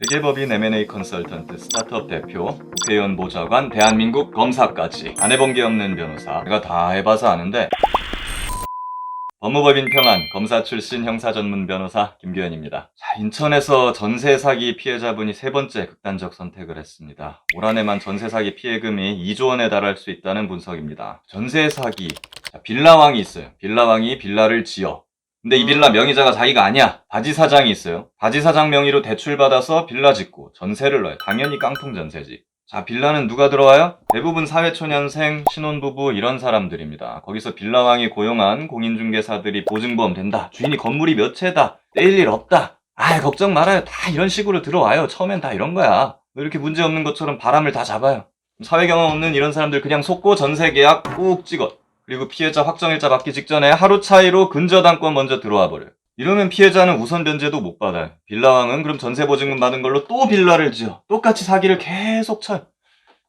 회계법인 M&A 컨설턴트 스타트업 대표, 국회의원 보좌관, 대한민국 검사까지 안 해본 게 없는 변호사 내가 다 해봐서 아는데 법무법인 평안 검사 출신 형사 전문 변호사 김규현입니다. 자, 인천에서 전세 사기 피해자분이 세 번째 극단적 선택을 했습니다. 올 한해만 전세 사기 피해금이 2조 원에 달할 수 있다는 분석입니다. 전세 사기 자, 빌라왕이 있어요. 빌라왕이 빌라를 지어 근데 이 빌라 명의자가 자기가 아니야. 바지 사장이 있어요. 바지 사장 명의로 대출 받아서 빌라 짓고 전세를 넣어요. 당연히 깡통 전세지. 자, 빌라는 누가 들어와요? 대부분 사회초년생, 신혼부부 이런 사람들입니다. 거기서 빌라왕이 고용한 공인중개사들이 보증보험 된다. 주인이 건물이 몇 채다. 떼일 일 없다. 아, 걱정 말아요. 다 이런 식으로 들어와요. 처음엔 다 이런 거야. 왜 이렇게 문제 없는 것처럼 바람을 다 잡아요. 사회 경험 없는 이런 사람들 그냥 속고 전세 계약 꾹 찍어. 그리고 피해자 확정일자 받기 직전에 하루 차이로 근저당권 먼저 들어와 버려요. 이러면 피해자는 우선 변제도 못 받아요. 빌라왕은 그럼 전세보증금 받은 걸로 또 빌라를 지어. 똑같이 사기를 계속 쳐요.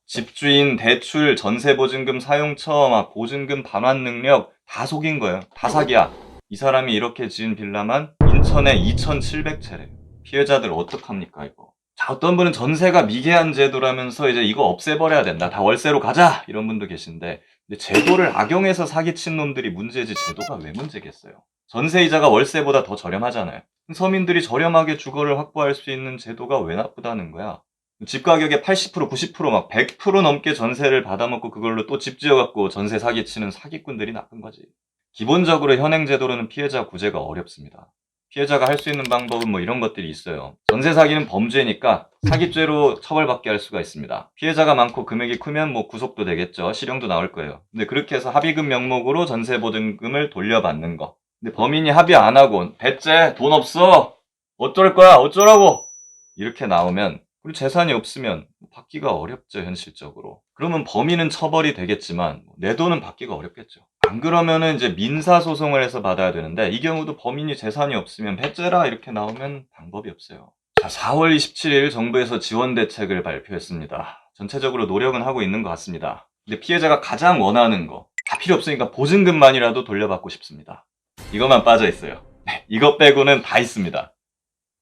집주인, 대출, 전세보증금 사용처, 막 보증금 반환 능력 다 속인 거예요. 다 사기야. 이 사람이 이렇게 지은 빌라만 인천에 2,700채래요. 피해자들 어떡합니까, 이거. 자, 어떤 분은 전세가 미개한 제도라면서 이제 이거 없애버려야 된다. 다 월세로 가자! 이런 분도 계신데, 근데 제도를 악용해서 사기친 놈들이 문제지 제도가 왜 문제겠어요? 전세이자가 월세보다 더 저렴하잖아요. 서민들이 저렴하게 주거를 확보할 수 있는 제도가 왜 나쁘다는 거야? 집 가격의 80%, 90%막 100% 넘게 전세를 받아먹고 그걸로 또 집 지어갖고 전세 사기치는 사기꾼들이 나쁜 거지. 기본적으로 현행 제도로는 피해자 구제가 어렵습니다. 피해자가 할 수 있는 방법은 뭐 이런 것들이 있어요. 전세 사기는 범죄니까 사기죄로 처벌받게 할 수가 있습니다. 피해자가 많고 금액이 크면 뭐 구속도 되겠죠. 실형도 나올 거예요. 근데 그렇게 해서 합의금 명목으로 전세 보증금을 돌려받는 거. 근데 범인이 합의 안 하고 대체 돈 없어 어쩔 거야 어쩌라고 이렇게 나오면 그리고 재산이 없으면 받기가 어렵죠 현실적으로 그러면 범인은 처벌이 되겠지만 내 돈은 받기가 어렵겠죠 안 그러면은 이제 민사 소송을 해서 받아야 되는데 이 경우도 범인이 재산이 없으면 배째라 이렇게 나오면 방법이 없어요 자 4월 27일 정부에서 지원 대책을 발표했습니다 전체적으로 노력은 하고 있는 것 같습니다 근데 피해자가 가장 원하는 거 다 필요 없으니까 보증금만이라도 돌려받고 싶습니다 이것만 빠져 있어요. 네, 이것 빼고는 다 있습니다.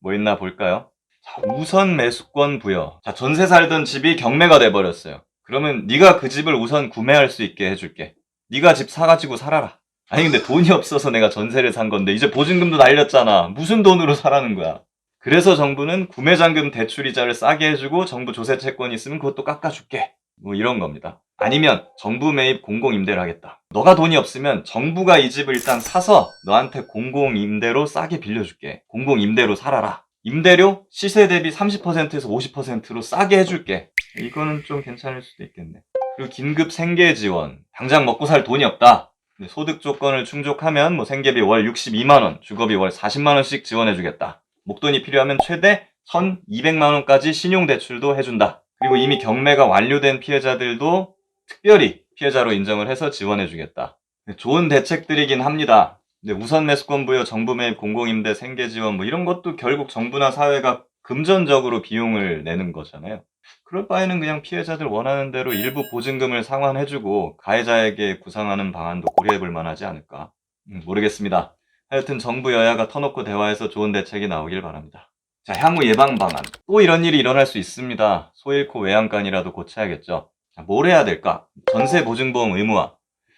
뭐 있나 볼까요? 자, 우선 매수권 부여. 자, 전세 살던 집이 경매가 돼 버렸어요. 그러면 네가 그 집을 우선 구매할 수 있게 해줄게. 네가 집 사가지고 살아라. 아니 근데 돈이 없어서 내가 전세를 산 건데 이제 보증금도 날렸잖아. 무슨 돈으로 사라는 거야? 그래서 정부는 구매잔금 대출이자를 싸게 해주고 정부 조세 채권이 있으면 그것도 깎아줄게. 뭐 이런 겁니다. 아니면 정부 매입 공공 임대를 하겠다. 너가 돈이 없으면 정부가 이 집을 일단 사서 너한테 공공 임대로 싸게 빌려줄게. 공공 임대로 살아라. 임대료 시세 대비 30%에서 50%로 싸게 해줄게. 이거는 좀 괜찮을 수도 있겠네. 그리고 긴급 생계 지원. 당장 먹고 살 돈이 없다. 소득 조건을 충족하면 뭐 생계비 월 62만 원, 주거비 월 40만 원씩 지원해 주겠다. 목돈이 필요하면 최대 1,200만 원까지 신용 대출도 해 준다. 그리고 이미 경매가 완료된 피해자들도 특별히 피해자로 인정을 해서 지원해 주겠다. 좋은 대책들이긴 합니다. 근데 우선 매수권 부여, 정부 매입, 공공임대, 생계 지원 뭐 이런 것도 결국 정부나 사회가 금전적으로 비용을 내는 거잖아요. 그럴 바에는 그냥 피해자들 원하는 대로 일부 보증금을 상환해주고 가해자에게 구상하는 방안도 고려해볼 만하지 않을까. 음, 모르겠습니다. 하여튼 정부 여야가 터놓고 대화해서 좋은 대책이 나오길 바랍니다. 자, 향후 예방 방안. 또 이런 일이 일어날 수 있습니다. 소 잃고 외양간이라도 고쳐야겠죠. 자, 뭘 해야 될까? 전세 보증보험 의무화.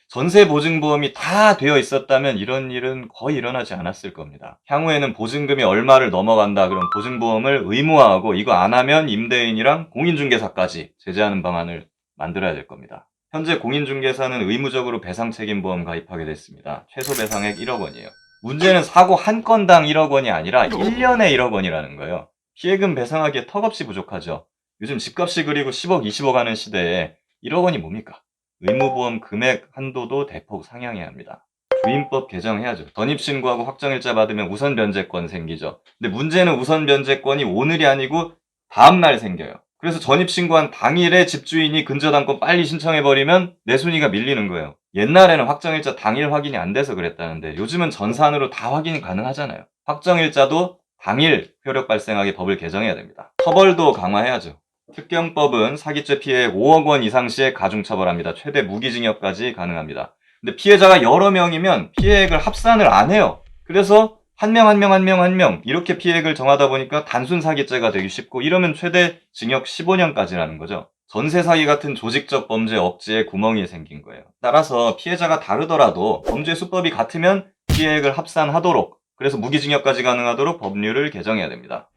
전세 보증보험이 다 되어 있었다면 이런 일은 거의 일어나지 않았을 겁니다. 향후에는 보증금이 얼마를 넘어간다 그럼 보증보험을 의무화하고 이거 안 하면 임대인이랑 공인중개사까지 제재하는 방안을 만들어야 될 겁니다. 현재 공인중개사는 의무적으로 배상책임보험 가입하게 됐습니다. 최소 배상액 1억 원이에요. 문제는 사고 한 건당 1억 원이 아니라 1년에 1억 원이라는 거예요. 피해금 배상하기에 턱없이 부족하죠. 요즘 집값이 그리고 10억, 20억 하는 시대에 1억 원이 뭡니까? 의무보험 금액 한도도 대폭 상향해야 합니다. 주임법 개정해야죠. 전입 신고하고 확정일자 받으면 우선 변제권 생기죠. 근데 문제는 우선 변제권이 오늘이 아니고 다음날 생겨요. 그래서 전입 신고한 당일에 집주인이 근저당권 빨리 신청해버리면 내 순위가 밀리는 거예요. 옛날에는 확정일자 당일 확인이 안 돼서 그랬다는데 요즘은 전산으로 다 확인이 가능하잖아요. 확정일자도 당일 효력 발생하게 법을 개정해야 됩니다. 처벌도 강화해야죠. 특경법은 사기죄 피해액 5억 원 이상 시에 가중처벌합니다. 최대 무기징역까지 가능합니다. 근데 피해자가 여러 명이면 피해액을 합산을 안 해요. 그래서 한 명 한 명 한 명 한 명 이렇게 피해액을 정하다 보니까 단순 사기죄가 되기 쉽고 이러면 최대 징역 15년까지라는 거죠. 전세 사기 같은 조직적 범죄 억지에 구멍이 생긴 거예요. 따라서 피해자가 다르더라도 범죄 수법이 같으면 피해액을 합산하도록 그래서 무기징역까지 가능하도록 법률을 개정해야 됩니다.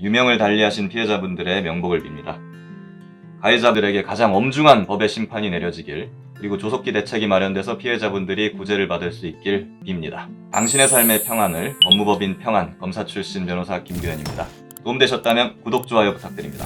유명을 달리하신 피해자분들의 명복을 빕니다. 가해자들에게 가장 엄중한 법의 심판이 내려지길 그리고 조속히 대책이 마련돼서 피해자분들이 구제를 받을 수 있길 빕니다. 당신의 삶의 평안을 법무법인 평안 검사 출신 변호사 김규현입니다. 도움되셨다면 구독, 좋아요 부탁드립니다.